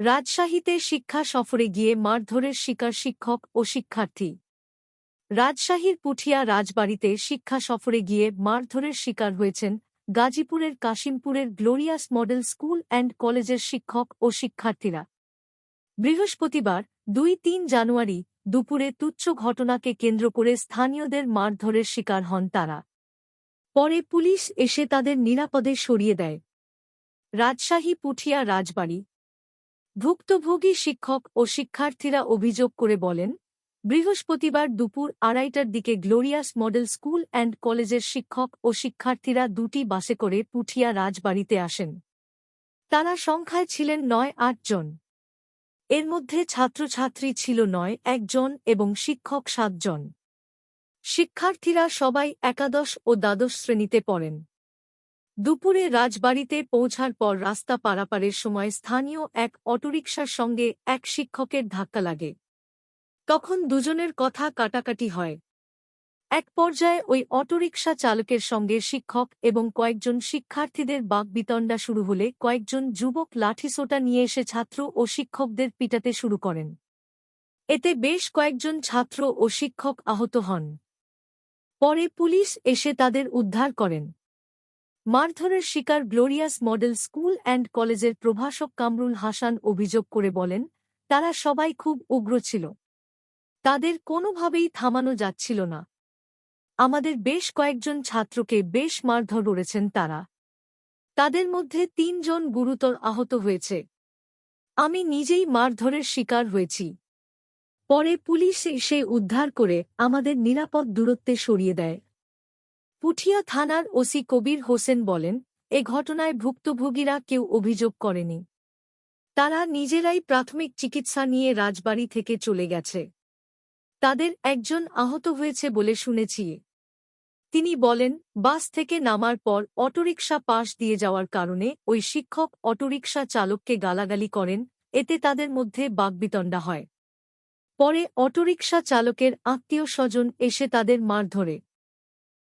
রাজশাহীতে শিক্ষা সফরে গিয়ে মারধরের শিকার শিক্ষক ও শিক্ষার্থী। রাজশাহীর পুঠিয়া রাজবাড়িতে শিক্ষা সফরে গিয়ে মারধরের শিকার হয়েছেন গাজীপুরের কাশিমপুরের গ্লোরিয়াস মডেল স্কুল অ্যান্ড কলেজের শিক্ষক ও শিক্ষার্থীরা। বৃহস্পতিবার, দুই তিন জানুয়ারি, দুপুরে তুচ্ছ ঘটনাকে কেন্দ্র করে স্থানীয়দের মারধরের শিকার হন তারা। পরে পুলিশ এসে তাদের নিরাপদে সরিয়ে দেয়। রাজশাহী পুঠিয়া রাজবাড়ি ভুক্তভোগী শিক্ষক ও শিক্ষার্থীরা অভিযোগ করে বলেন, বৃহস্পতিবার দুপুর আড়াইটার দিকে গ্লোরিয়াস মডেল স্কুল অ্যান্ড কলেজের শিক্ষক ও শিক্ষার্থীরা দুটি বাসে করে পুঠিয়া রাজবাড়িতে আসেন। তারা সংখ্যায় ছিলেন নয় আটজন এর মধ্যে ছাত্রছাত্রী ছিল নয় একজন এবং শিক্ষক সাতজন শিক্ষার্থীরা সবাই একাদশ ও দ্বাদশ শ্রেণীতে পড়েন। দুপুরে রাজবাড়িতে পৌঁছার পর রাস্তা পারাপারের সময় স্থানীয় এক অটোরিকশার সঙ্গে এক শিক্ষকের ধাক্কা লাগে। তখন দুজনের কথা কাটাকাটি হয়। এক পর্যায়ে ওই অটোরিকশা চালকের সঙ্গে শিক্ষক এবং কয়েকজন শিক্ষার্থীদের বাকবিতণ্ডা শুরু হলে কয়েকজন যুবক লাঠিসোটা নিয়ে এসে ছাত্র ও শিক্ষকদের পিটাতে শুরু করেন। এতে বেশ কয়েকজন ছাত্র ও শিক্ষক আহত হন। পরে পুলিশ এসে তাদের উদ্ধার করেন। মারধরের শিকার গ্লোরিয়াস মডেল স্কুল অ্যান্ড কলেজের প্রভাষক কামরুল হাসান অভিযোগ করে বলেন, তারা সবাই খুব উগ্র ছিল। তাদের কোনোভাবেই থামানো যাচ্ছিল না। আমাদের বেশ কয়েকজন ছাত্রকে বেশ মারধর করেছেন তারা। তাদের মধ্যে তিনজন গুরুতর আহত হয়েছে। আমি নিজেই মারধরের শিকার হয়েছি। পরে পুলিশ এসে উদ্ধার করে আমাদের নিরাপদ দূরত্বে সরিয়ে দেয়। পুঠিয়া থানার ওসি কবির হোসেন বলেন, এ ঘটনায় ভুক্তভোগীরা কেউ অভিযোগ করেনি। তারা নিজেরাই প্রাথমিক চিকিৎসা নিয়ে রাজবাড়ি থেকে চলে গেছে। তাদের একজন আহত হয়েছে বলে শুনেছি। তিনি বলেন, বাস থেকে নামার পর অটোরিকশা পাশ দিয়ে যাওয়ার কারণে ওই শিক্ষক অটোরিকশা চালককে গালাগালি করেন, এতে তাদের মধ্যে বাগবিতণ্ডা হয়। পরে অটোরিকশা চালকের আত্মীয় স্বজন এসে তাদের মার ধরে